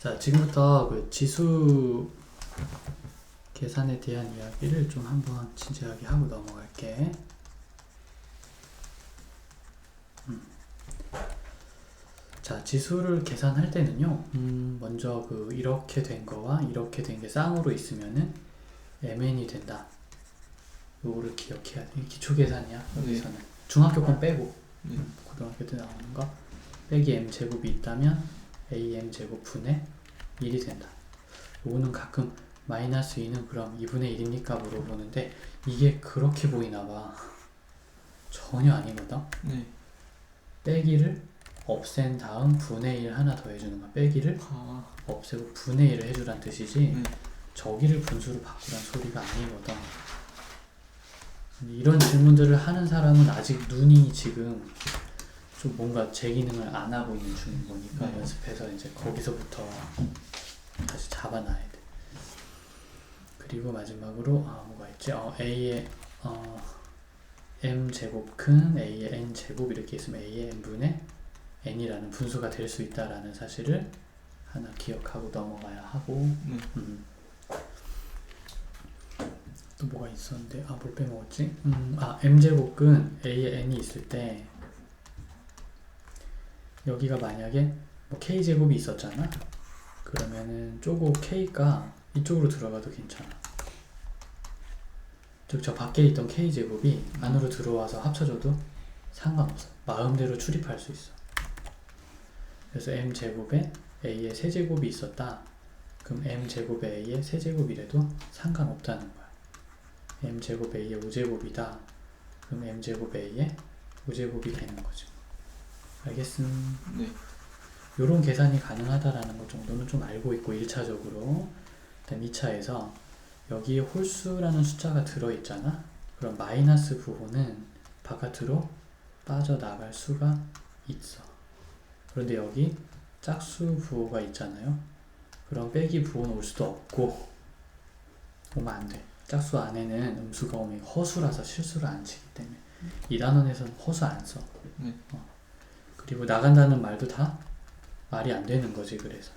자, 지금부터 그 지수 계산에 대한 이야기를 좀 한번 진지하게 하고 넘어갈게. 음. 자, 지수를 계산할 때는요, 음, 먼저 그 이렇게 된 거와 이렇게 된 게 쌍으로 있으면은 mn이 된다. 요거를 기억해야 돼. 기초 계산이야, 여기서는. 중학교 건 빼고. 네. 음, 고등학교 때 나오는 거. 빼기 m 제곱이 있다면 am 제곱 분의 1이 된다. 요거는 가끔 마이너스 2는 그럼 2분의 1입니까 물어보는데 이게 그렇게 보이나 봐. 전혀 아니거든. 네. 빼기를 없앤 다음 분의 1 하나 더 해주는 거야. 빼기를 아, 없애고 분의 1을 해주란 뜻이지 네. 저기를 분수로 바꾸란 소리가 아니거든. 이런 질문들을 하는 사람은 아직 눈이 지금 좀 뭔가 제 기능을 안 하고 있는 중인 거니까 네. 연습해서 이제 거기서부터 다시 잡아놔야 돼. 그리고 마지막으로 아 뭐가 있지? 어, a의 어, m 제곱 큰 a의 n 제곱 이렇게 있으면 a의 n 분의 n이라는 분수가 될 수 있다라는 사실을 하나 기억하고 넘어가야 하고 네. 음. 또 뭐가 있었는데 아 뭘 빼먹었지? 음, 아 m제곱근 a에 n이 있을 때 여기가 만약에 뭐 k제곱이 있었잖아 그러면은 쪼고 k가 이쪽으로 들어가도 괜찮아 즉 저 밖에 있던 k제곱이 안으로 들어와서 합쳐져도 상관없어 마음대로 출입할 수 있어 그래서 m제곱에 a의 세제곱이 있었다 그럼 m제곱에 a의 세제곱이래도 상관없다는 거야. m제곱 a의 5제곱이다. 그럼 m제곱 a의 5제곱이 되는 거죠. 알겠음. 네. 요런 계산이 가능하다라는 것 정도는 좀 알고 있고 1차적으로 그다음 2차에서 여기에 홀수라는 숫자가 들어있잖아. 그럼 마이너스 부호는 바깥으로 빠져나갈 수가 있어. 그런데 여기 짝수 부호가 있잖아요. 그럼 빼기 부호는 올 수도 없고 오면 안 돼. 짝수 안에는 음수가 오면 허수라서 실수를 안 치기 때문에 이 단원에서는 허수 안 써. 네. 어. 그리고 나간다는 말도 다 말이 안 되는 거지 그래서.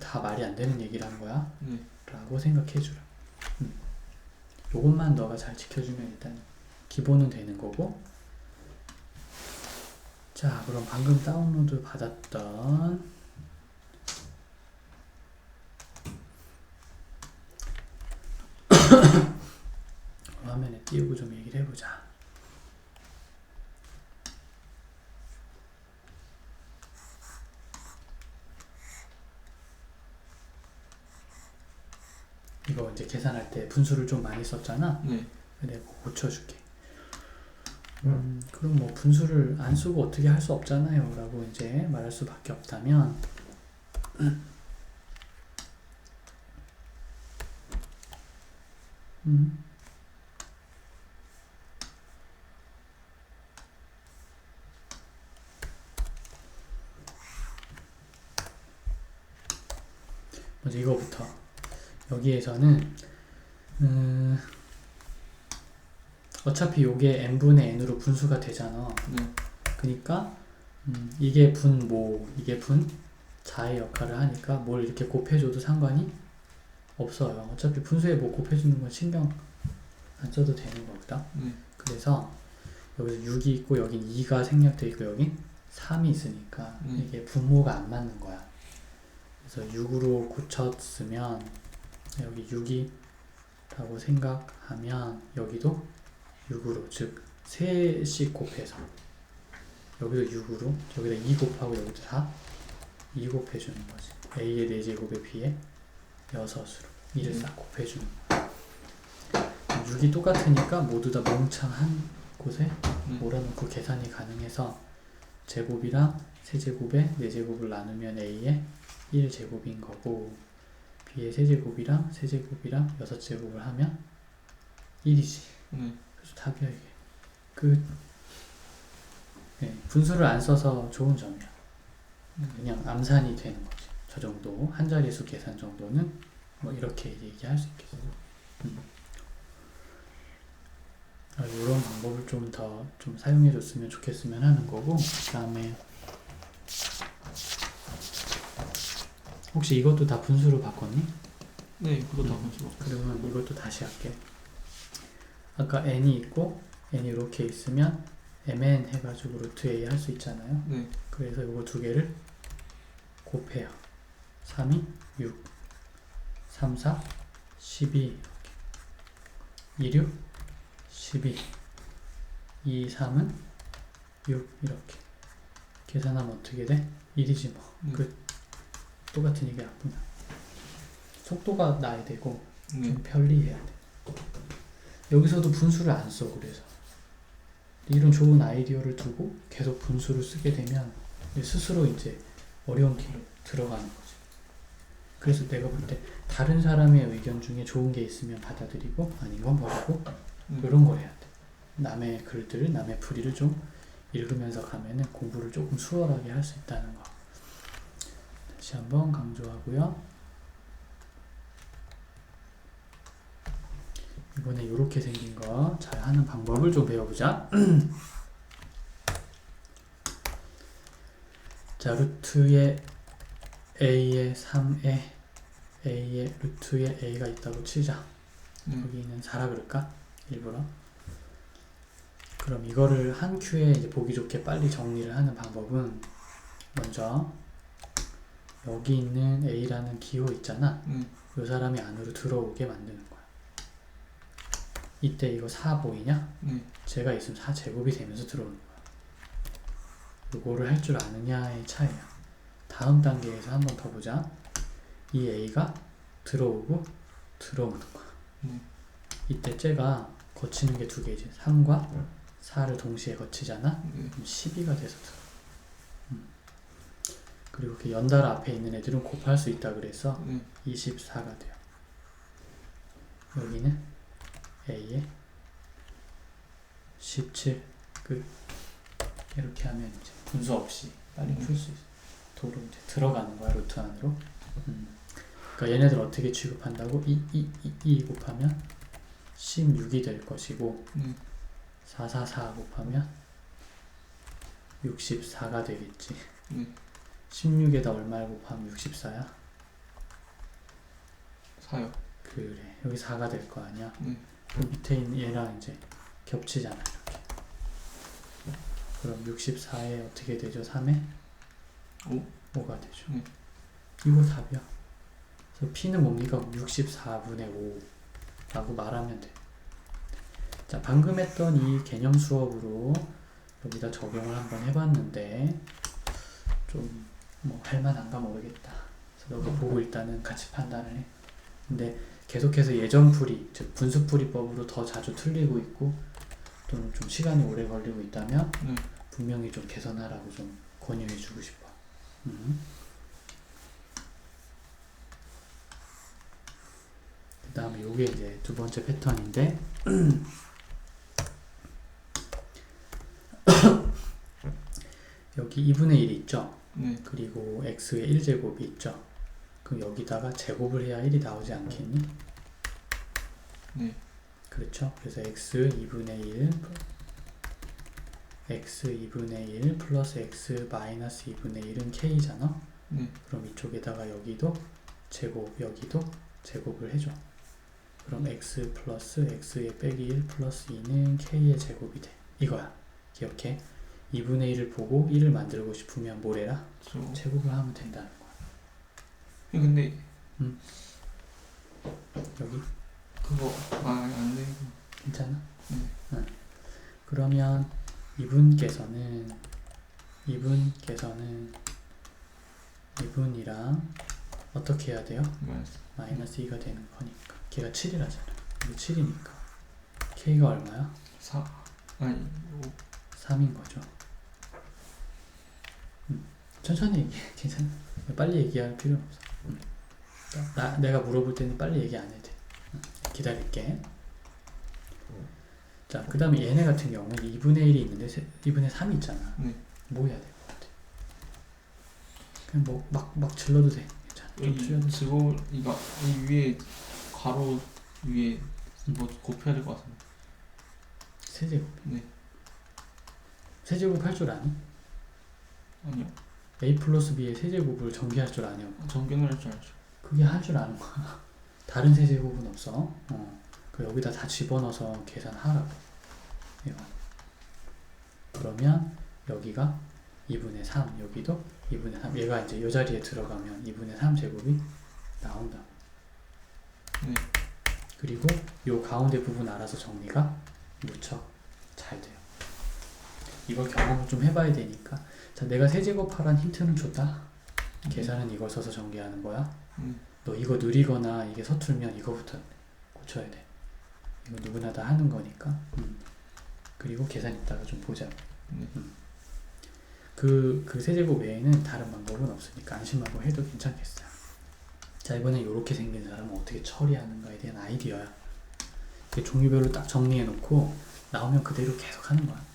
다 말이 안 되는 얘기를 한 거야. 네. 라고 생각해 주라. 음. 요것만 너가 잘 지켜주면 일단 기본은 되는 거고. 자 그럼 방금 다운로드 받았던 화면에 띄우고 좀 얘기를 해보자 이거 이제 계산할 때 분수를 좀 많이 썼잖아 네. 내가 고쳐줄게. 음, 그럼 뭐 분수를 안 쓰고 어떻게 할 수 없잖아요. 라고 이제 말할 수밖에 없다면, 음, 먼저 이거부터. 여기에서는, 음, 어차피 요게 n분의 n으로 분수가 되잖아. 네. 그니까 음, 이게 분 모, 이게 분 자의 역할을 하니까 뭘 이렇게 곱해줘도 상관이 없어요. 어차피 분수에 뭐 곱해주는 건 신경 안 써도 되는 거거든. 네. 그래서 여기서 6이 있고 여긴 2가 생략돼 있고 여긴 3이 있으니까 음. 이게 분모가 안 맞는 거야. 그래서 6으로 고쳤으면 여기 6이라고 생각하면 여기도 6으로 즉 3씩 곱해서 여기도 6으로 여기다 2 곱하고 여기도 4 2 곱해주는 거지 a의 4제곱에 비해 6으로 2를 음. 싹 곱해주는 거야 6이 똑같으니까 모두 다 몽창 한 곳에 음. 몰아놓고 계산이 가능해서 제곱이랑 세제곱에 4제곱을 나누면 a의 1제곱인 거고 b의 세제곱이랑 세제곱이랑 6제곱을 하면 1이지. 네. 그래서 답이야 이게 끝 네, 분수를 안 써서 좋은 점이야. 그냥 암산이 되는 거지. 저 정도 한 자릿수 계산 정도는 뭐 이렇게 얘기할 수 있겠어 음. 아, 이런 방법을 좀 더좀 사용해 줬으면 좋겠으면 하는 거고 그 다음에 혹시 이것도 다 분수로 바꿨니? 네, 그거 다 음. 분수. 그러면 이것도 다시 할게. 아까 n이 있고 n이 이렇게 있으면 mn 해가지고 루트 a 할 수 있잖아요. 네, 그래서 이거 두 개를 곱해요. 3이 6, 3, 4, 12 이렇게. 2, 6, 12 2, 3은 6 이렇게 계산하면 어떻게 돼? 1이지 뭐. 네. 그 똑같은 얘기였구나. 속도가 나야 되고 네, 좀 편리해야 돼. 여기서도 분수를 안 써, 그래서. 이런 좋은 아이디어를 두고 계속 분수를 쓰게 되면 스스로 이제 어려운 길로 들어가는 거지. 그래서 내가 볼 때 다른 사람의 의견 중에 좋은 게 있으면 받아들이고 아닌 건 버리고 네. 이런 걸 해야 돼. 남의 글들, 남의 풀이를 좀 읽으면서 가면은 공부를 조금 수월하게 할 수 있다는 거. 다시 한번 강조하고요. 이번에 이렇게 생긴 거 잘 하는 방법을 좀 배워보자. 자, 루트에 a에 3에 a에 루트에 a가 있다고 치자. 네, 여기는 4라 그럴까? 일부러. 그럼 이거를 한 큐에 이제 보기 좋게 빨리 정리를 하는 방법은 먼저 여기 있는 A라는 기호 있잖아. 네, 이 사람이 안으로 들어오게 만드는 거야. 이때 이거 4 보이냐? 네, 제가 있으면 4 제곱이 되면서 들어오는 거야. 요거를 할 줄 아느냐의 차이야. 다음 단계에서 한 번 더 보자. 이 A가 들어오고 들어오는 거야. 네. 이때 쟤가 거치는 게 두 개지. 3과 4를 동시에 거치잖아. 네, 그럼 12가 돼서 들어. 음. 그리고 그 연달아 앞에 있는 애들은 곱할 수 있다 그래서 네, 24가 돼요. 여기는 A에 17 끝. 이렇게 하면 이제 분수 없이 빨리 풀 수 있어. 도로 이제 들어가는 거야 루트 안으로. 음. 그러니까 얘네들 어떻게 취급한다고? 2, 2, 2, 2 곱하면 16이 될 것이고 네, 4, 4, 4 곱하면 64가 되겠지. 네. 16에다 얼마를 곱하면 64야? 사요. 그래. 여기 4가 될 거 아니야? 네, 그 밑에 있는 얘랑 이제 겹치잖아 이렇게 그럼 64에 어떻게 되죠? 3에? 오. 5가 되죠 네. 이거 답이야 그래서 P는 뭡니까? 64분의 5 라고 말하면 돼 자 방금 했던 이 개념 수업으로 여기다 적용을 한번 해봤는데 좀 뭐 할만한가 모르겠다 그래서 너도 보고 일단은 같이 판단을 해 근데 계속해서 예전 풀이, 즉 분수 풀이법으로 더 자주 틀리고 있고 또는 좀 시간이 오래 걸리고 있다면 네. 분명히 좀 개선하라고 좀 권유해주고 싶어. 음. 그 다음에 요게 이제 두 번째 패턴인데 여기 2분의 1이 있죠? 네, 그리고 x의 1제곱이 있죠? 그럼 여기다가 제곱을 해야 1이 나오지 않겠니? 네, 그렇죠. 그래서 x 2분의 1 x 2분의 1 플러스 x 마이너스 2분의 1은 k잖아. 네, 그럼 이쪽에다가 여기도 제곱 여기도 제곱을 해줘. 그럼 x 플러스 x의 빼기 1 플러스 2는 k의 제곱이 돼. 이거야. 기억해. 2분의 1을 보고 1을 만들고 싶으면 뭘 해라? 저. 제곱을 하면 된다는 거야. 예, 근데 여기 그거 아안 되고. 괜찮아? 네. 응. 그러면 이분께서는 이분께서는 이분이랑 어떻게 해야 돼요? 마이너스. 마이너스 2가 되는 거니까 걔가 7이라잖아 이게 7이니까 k가 얼마야? 사. 아니, 오. 3인 거죠 음, 천천히 얘기해 괜찮아 빨리 얘기할 필요 없어 음. 나, 내가 물어볼 때는 빨리 얘기 안 해도 돼 음, 기다릴게 자 그 다음에 얘네 같은 경우는 2분의 1이 있는데 2분의 3이 있잖아 네. 뭐 해야 될 것 같아? 그냥 뭐 막 막 질러도 돼 괜찮아 저거 이거 이 위에 가로 위에 뭐 곱해야 될 것 같은데. 세제곱 네. 세제곱 할 줄 아니? 아니요. A 플러스 b의 세제곱을 전개할 줄 아냐? 전개를 할줄 알죠. 그게 할 줄 아는 거야. 다른 세제곱은 없어. 어. 그 여기다 다 집어넣어서 계산하라고. 이거. 그러면 여기가 2분의 3, 여기도 2분의 3. 얘가 이제 이 자리에 들어가면 2분의 3 제곱이 나온다. 네. 그리고 요 가운데 부분 알아서 정리가 무척 잘 돼요. 이걸 경험을 좀 해봐야 되니까. 자, 내가 세제곱하란 힌트는 줬다. 계산은 이걸 써서 전개하는 거야. 네. 너 이거 느리거나 이게 서툴면 이거부터 고쳐야 돼. 이거 누구나 다 하는 거니까. 음. 그리고 계산 이따가 좀 보자. 네. 그, 그 세제곱 외에는 다른 방법은 없으니까 안심하고 해도 괜찮겠어요. 자, 이번엔 이렇게 생긴 사람은 어떻게 처리하는가에 대한 아이디어야. 종류별로 딱 정리해 놓고 나오면 그대로 계속 하는 거야.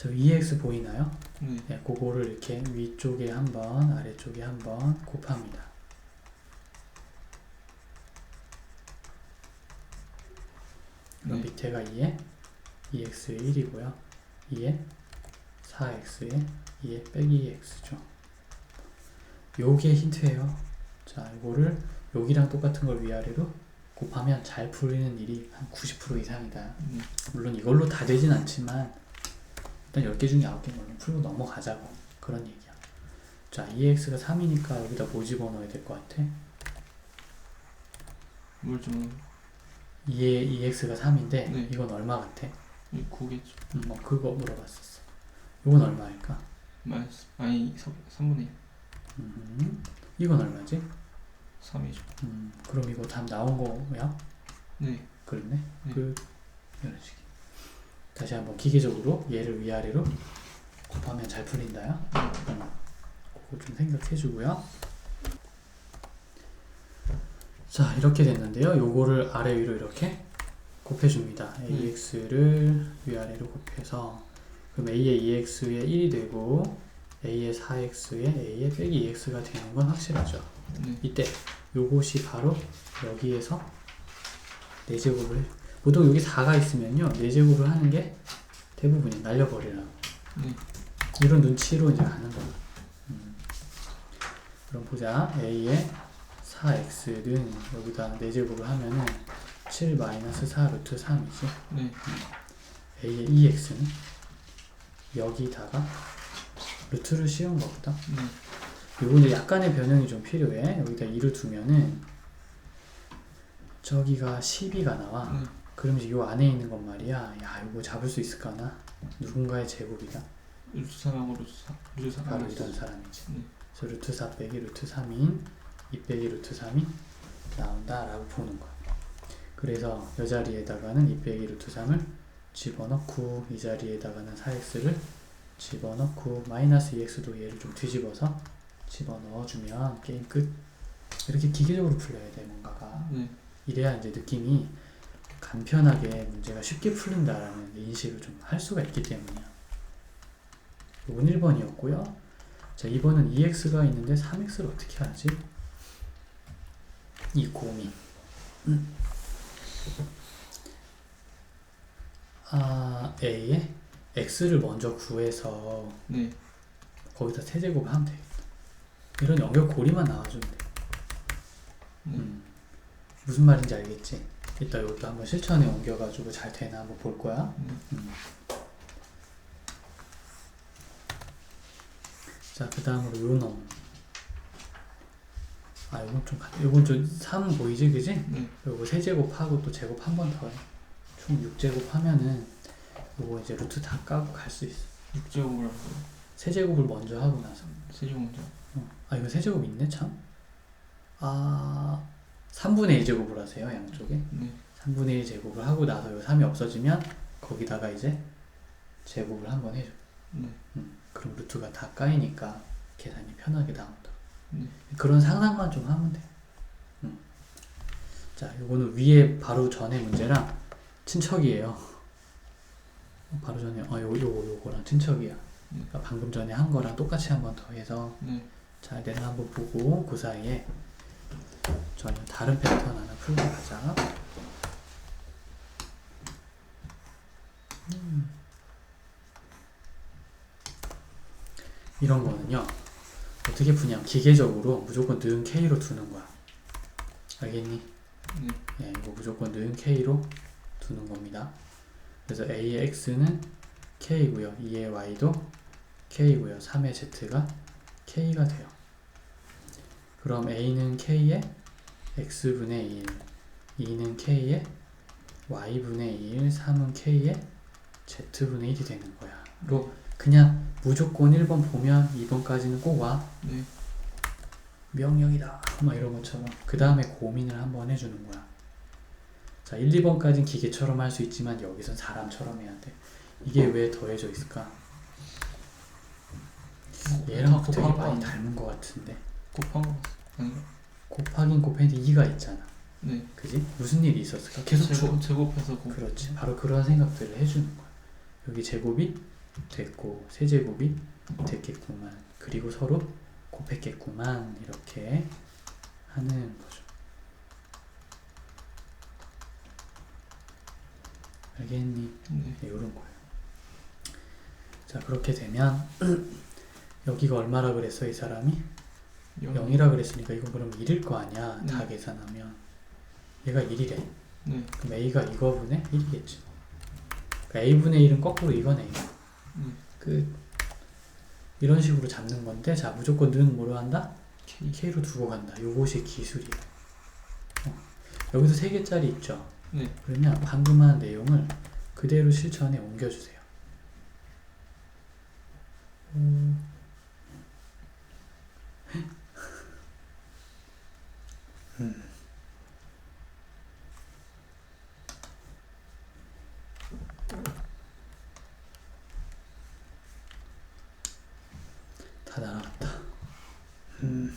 어. 저 EX 보이나요? 네. 네, 그거를 이렇게 위쪽에 한 번, 아래쪽에 한 번 곱합니다. 그럼 네. 밑에가 2에 2x의 1이고요. 2에 4x의 2에 빼기 2x죠. 요게 힌트예요. 자, 이거를 여기랑 똑같은 걸 위아래로 곱하면 잘 풀리는 일이 한 90% 이상이다. 네. 물론 이걸로 다 되진 않지만 일단 10개 중에 9개 먼저 풀고 넘어가자고 그런 얘기야 자 2x가 3이니까 여기다 뭐 집어넣어야 될 것 같아? 뭘 좀, 2에 2x가 3인데 네. 이건 얼마 같아? 이 고겠죠. 음, 뭐 그거 물어봤었어 이건 얼마일까? 마이너스, 아니, 3, 3분의 1. 음, 이건 얼마지? 3이죠. 음, 그럼 이거 답 나온 거야? 네. 그렇네 네. 그 이런 식이 다시 한번 기계적으로 얘를 위아래로 곱하면 잘 풀린다요? 음, 그거 좀 생각해 주고요. 자 이렇게 됐는데요. 요거를 아래 위로 이렇게 곱해줍니다. ax를 위아래로 곱해서 그럼 a의 2x에 1이 되고 a의 4x에 a의 빼기 2x가 되는 건 확실하죠? 네. 이때 요것이 바로 여기에서 4제곱을 해. 보통 여기 4가 있으면요 4제곱을 하는 게 대부분이 날려버리라고 네. 이런 눈치로 이제 가는 거야 음. 그럼 보자 a의 4x는 여기다 4제곱을 하면은 7 마이너스 4 루트 3이지 네. a의 2x는 여기다가 루트를 씌운 거보다 네. 요거는 약간의 변형이 좀 필요해. 여기다 2를 두면은 저기가 12가 나와. 네. 그럼 이제 요 안에 있는 건 말이야. 야, 이거 잡을 수 있을까나? 누군가의 제곱이다. 루트 3하고 루트 4. 루트 3 바로 이런 사람이지. 네. 그래서 루트 4 빼기 루트 3인 2 빼기 루트 3이 나온다라고 보는 거야. 그래서 이 자리에다가는 2 빼기 루트 3을 집어넣고 이 자리에다가는 4x를 집어넣고 마이너스 2x도 얘를 좀 뒤집어서 집어넣어주면 게임 끝. 이렇게 기계적으로 풀려야 돼 뭔가가. 네. 이래야 이제 느낌이 간편하게 문제가 쉽게 풀린다라는 인식을 좀 할 수가 있기 때문이야. 이건 1번이었고요. 자, 2번은 2x가 있는데 3x를 어떻게 하지? 이 고민. 음. 아, a에 x를 먼저 구해서 네. 거기다 세제곱을 하면 되겠다. 이런 연결고리만 나와주면 돼. 네. 음. 무슨 말인지 알겠지? 이따 이것도 한번 실천에 옮겨가지고 잘 되나 한번 볼 거야. 네. 음. 자, 그 다음으로 요 놈. 아, 요건 좀, 가- 요건 좀, 3 보이지, 그지? 네. 요거 세제곱하고 또 제곱 한 번 더 해. 총 6제곱 하면은 요거 이제 루트 다 까고 갈 수 있어. 6제곱을 하고 세제곱을 먼저 하고 나서. 세제곱 먼저. 어. 아, 이거 세제곱 있네, 참. 아, 3분의 2제곱을 하세요, 양쪽에. 네. 3분의 1 제곱을 하고 나서 요 3이 없어지면 거기다가 이제 제곱을 한번 해줘. 네. 음, 그럼 루트가 다 까이니까 계산이 편하게 나온다. 네. 그런 상상만 좀 하면 돼. 음. 자, 요거는 위에 바로 전에 문제랑 친척이에요. 어, 바로 전에 어 요, 요거 요거랑 친척이야. 네. 그러니까 방금 전에 한 거랑 똑같이 한 번 더 해서 네. 잘 되나 한번 보고 그 사이에 전혀 다른 패턴 하나 풀고 가자. 음. 이런 거는요. 어떻게 푸냐면 기계적으로 무조건 는 K로 두는 거야. 알겠니? 네. 예, 이거 무조건 는 K로 두는 겁니다. 그래서 A의 X는 K고요. 2의 Y도 K고요. 3의 Z가 K가 돼요. 그럼 A는 K의 X분의 1, 2는 K의 Y분의 1, 3은 K의 Z분의 1이 되는 거야. 로 그냥 무조건 1번 보면 2번까지는 꼭 와. 네. 명령이다. 막 이런 것처럼 그 다음에 고민을 한번 해주는 거야. 자, 1, 2번까지는 기계처럼 할 수 있지만 여기선 사람처럼 해야 돼. 이게 왜 더해져 있을까? 얘랑 다 되게 많이? 닮은 것 같은데. 곱한 거 아닌가? 곱하긴 곱했는데 2가 있잖아. 네. 그지? 무슨 일이 있었을까? 계속 쭉. 제곱 제곱해서 곱. 그렇지. 바로 그런 생각들을 해주는 거야. 여기 제곱이 됐고 세제곱이 됐겠구만. 그리고 서로 곱했겠구만. 이렇게 하는 거죠. 알겠니? 네. 네, 이런 거예요. 자, 그렇게 되면 여기가 얼마라 그랬어, 이 사람이? 영. 0이라 그랬으니까 이거 그럼 1일 거 아니야, 다 네. 계산하면. 얘가 1이래. 네. 그럼 A가 이거 분의 1이겠지. 그러니까 A분의 1은 거꾸로 이거네. 이거. 네. 끝. 이런 식으로 잡는 건데, 자, 무조건 는 뭐로 한다? K. K로 두고 간다. 요것이 기술이에요. 어. 여기서 세 개짜리 있죠? 네. 그러면 방금 한 내용을 그대로 실천에 옮겨주세요. 음. 음. 다 날아갔다. 음.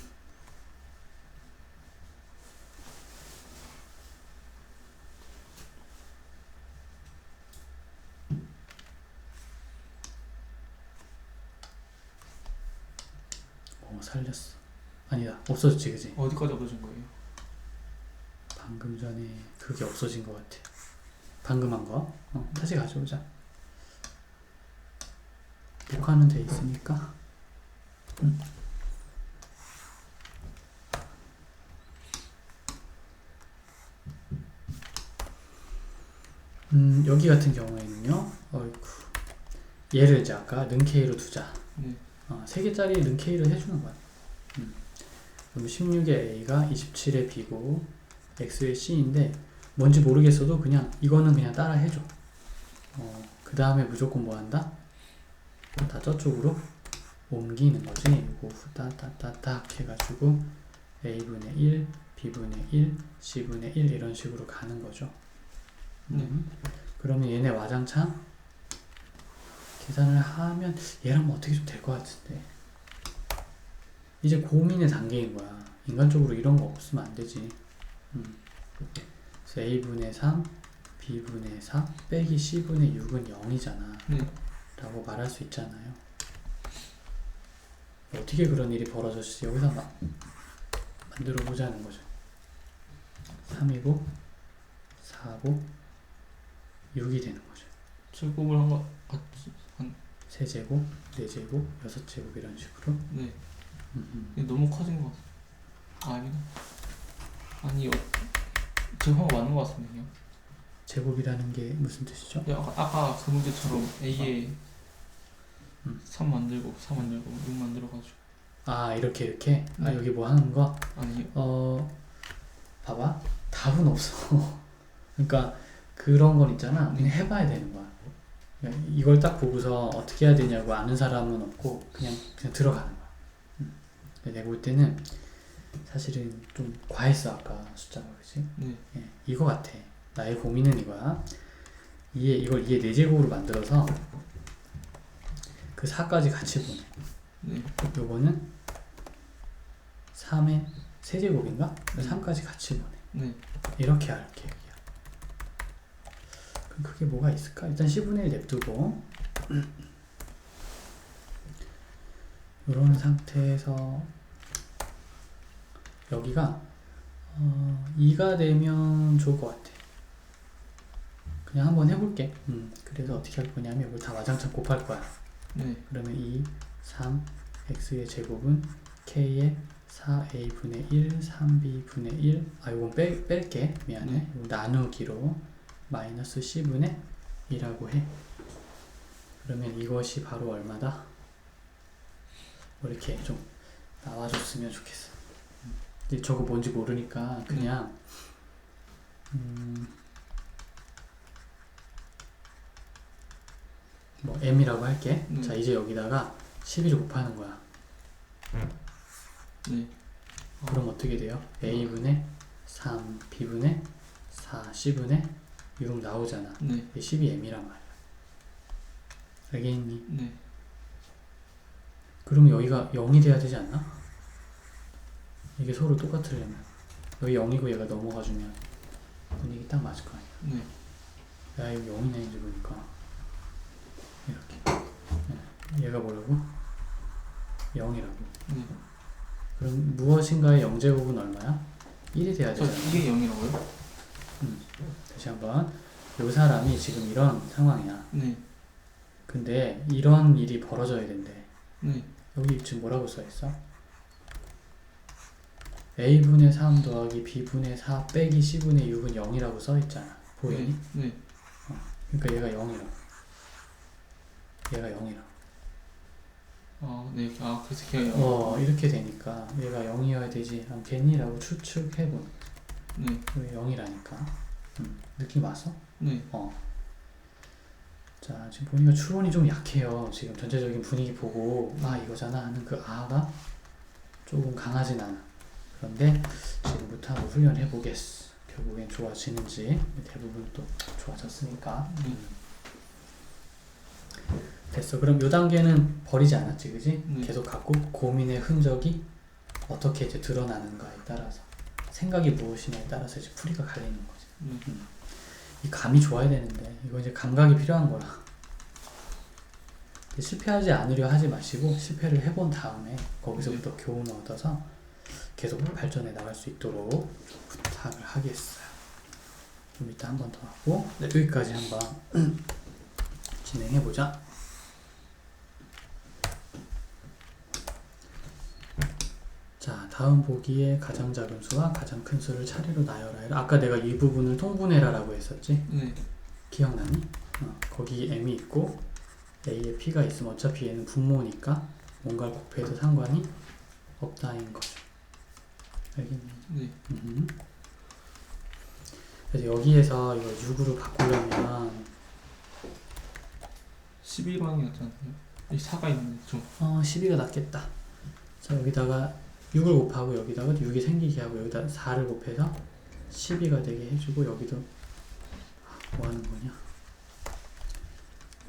어, 살렸어. 아니다. 없어졌지, 그지? 어디까지 없어진 거예요? 방금 전에 그게 없어진 것 같아. 방금 한 거. 어, 다시 가져오자. 녹화는 돼 있으니까. 음. 음, 여기 같은 경우에는요. 어이쿠. 얘를 이제 아까 는 K로 두자. 네. 어, 3개짜리 는 K를 해주는 거야. 음. 그럼 16의 A가 27의 B고 X의 C인데 뭔지 모르겠어도 그냥 이거는 그냥 따라 해줘. 어, 그 다음에 무조건 뭐 한다? 다 저쪽으로 옮기는 거지. 요거 후다다다닥 해가지고 A분의 1, B분의 1, C분의 1 이런 식으로 가는 거죠. 음. 그러면 얘네 와장창 계산을 하면 얘랑 뭐 어떻게 좀 될 것 같은데 이제 고민의 단계인 거야 인간적으로 이런 거 없으면 안 되지 음. 그래서 a분의 3 b분의 4 빼기 c분의 6은 0이잖아 네. 라고 말할 수 있잖아요 어떻게 그런 일이 벌어졌을지 여기서 막 만들어 보자는 거죠 3이고 4고 6이 되는 거죠 제곱을 한거 같지? 한. 세제곱, 네제곱, 여섯제곱 이런 식으로 네. 너무 커진 것 같아. 아, 아니네. 아니, 어, 한거 맞는 것 같은데, 그냥. 제곱이라는 게 무슨 뜻이죠? 야, 아까, 아까 그 문제처럼 A에 음. 3 만들고, 4 만들고, 6 만들어가지고. 아 이렇게 이렇게 아 네. 여기 뭐 하는 거? 아니, 어 봐봐 답은 없어 그러니까 그런 건 있잖아 그냥 해봐야 되는 거야 이걸 딱 보고서 어떻게 해야 되냐고 아는 사람은 없고 그냥 그냥 들어가는 거야 내가 볼 때는 사실은 좀 과했어 아까 숫자가 그지? 네. 예, 이거 같아. 나의 고민은 이거야. 이에 이걸 이에 네 제곱으로 만들어서 그 4까지 같이 보내. 네. 요거는 3의 세제곱인가? 음. 3까지 같이 보내. 네. 이렇게 할 계획이야. 그럼 그게 뭐가 있을까? 일단 10분의 1 냅두고 이런 상태에서 여기가 어, 2가 되면 좋을 것 같아. 그냥 한번 해볼게. 음, 그래서 어떻게 할 거냐면 이걸 다 와장창 곱할 거야. 네. 그러면 2, 3, x의 제곱은 k의 4a분의 1, 3b분의 1. 아, 이건 빼, 뺄게. 미안해. 네. 나누기로 마이너스 c분의 2라고 해. 그러면 이것이 바로 얼마다? 뭐 이렇게 좀 나와줬으면 좋겠어. 근데 저거 뭔지 모르니까 그냥 음, 뭐 m이라고 할게. 네. 자 이제 여기다가 11을 곱하는 거야. 네. 그럼 어떻게 돼요? a분의 3, b분의 4, c분의 6 나오잖아. 네. 이게 12m이란 말이야. 알겠니? 네. 그러면 여기가 0이 돼야 되지 않나? 이게 서로 똑같으려면 여기 0이고 얘가 넘어가주면 분위기 딱 맞을 거 아니야. 네. 야 이거 0이네 이제 보니까 이렇게 네. 얘가 뭐라고? 0이라고. 네. 그럼 무엇인가의 0제곱은 얼마야? 1이 돼야 저 되잖아. 이게 0이라고요? 다시 한번 이 사람이 지금 이런 상황이야. 네. 근데 이런 일이 벌어져야 된대. 네. 여기 지금 뭐라고 써있어? a분의 3 더하기 b분의 4 빼기 c분의 6은 0이라고 써있잖아. 보이니? 네. 네. 그러니까 얘가 0이라고. 얘가 0이라고. 아, 네. 아, 그래서 걔가 0. 어, 이렇게 되니까 얘가 0이어야 되지. 않겠니 라고 추측해본. 네. 왜 0이라니까. 음, 느낌 왔어? 네. 어. 자, 지금 보니까 추론이 좀 약해요. 지금 전체적인 분위기 보고, 아, 이거잖아 하는 그 아가 조금 강하진 않아. 그런데 지금부터 한번 훈련해 보겠어. 결국엔 좋아지는지 대부분 또 좋아졌으니까. 네. 됐어. 그럼 요 단계는 버리지 않았지, 그지? 네. 계속 갖고 고민의 흔적이 어떻게 이제 드러나는가에 따라서 생각이 무엇이냐에 따라서 이제 풀이가 갈리는 거지. 네. 이 감이 좋아야 되는데 이거 이제 감각이 필요한 거야. 실패하지 않으려 하지 마시고 실패를 해본 다음에 거기서부터 교훈을 얻어서 계속 발전해 나갈 수 있도록 부탁을 하겠어요. 좀 이따 한 번 더 하고 네, 여기까지 한번 진행해 보자. 자, 다음 보기에 가장 작은 수와 가장 큰 수를 차례로 나열하여. 아까 내가 이 부분을 통분해라 라고 했었지? 네. 기억나니? 어, 거기 m이 있고 a에 p가 있으면 어차피 얘는 분모니까 뭔가를 곱해도 상관이 없다인 거죠. 알겠니? 네. 음. 그래서 여기에서 이거 6으로 바꾸려면 11방이 낫지 않나요? 이 4가 있는데 좀. 어, 12가 낫겠다. 자, 여기다가 6을 곱하고 여기다가 6이 생기게 하고 여기다 4를 곱해서 12가 되게 해주고 여기도 뭐 하는 거냐?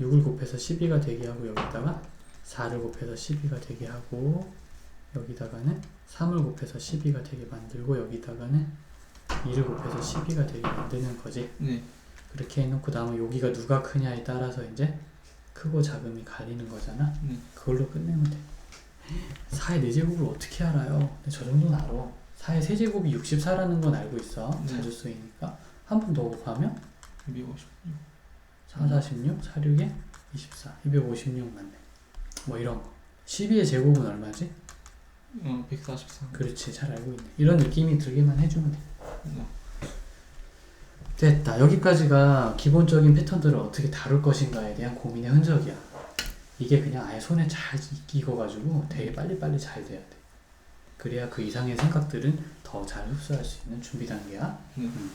6을 곱해서 12가 되게 하고 여기다가 4를 곱해서 12가 되게 하고 여기다가는 3을 곱해서 12가 되게 만들고 여기다가는 2를 곱해서 12가 되게 만드는 거지. 네. 그렇게 해놓고 다음에 여기가 누가 크냐에 따라서 이제 크고 작음이 갈리는 거잖아. 네. 그걸로 끝내면 돼. 4의 4제곱을 어떻게 알아요? 저 정도는 알아. 4의 세제곱이 64라는 건 알고 있어. 네. 자주 쓰이니까. 한 번 더 곱하면 250. 4, 46, 4, 6에 24. 256 맞네. 뭐 이런 거. 12의 제곱은 얼마지? 어, 143. 그렇지. 잘 알고 있네. 이런 느낌이 들게만 해주면 돼. 네. 됐다. 여기까지가 기본적인 패턴들을 어떻게 다룰 것인가에 대한 고민의 흔적이야. 이게 그냥 아예 손에 잘 익어가지고 되게 빨리빨리 잘 돼야 돼. 그래야 그 이상의 생각들은 더 잘 흡수할 수 있는 준비 단계야. 네. 음.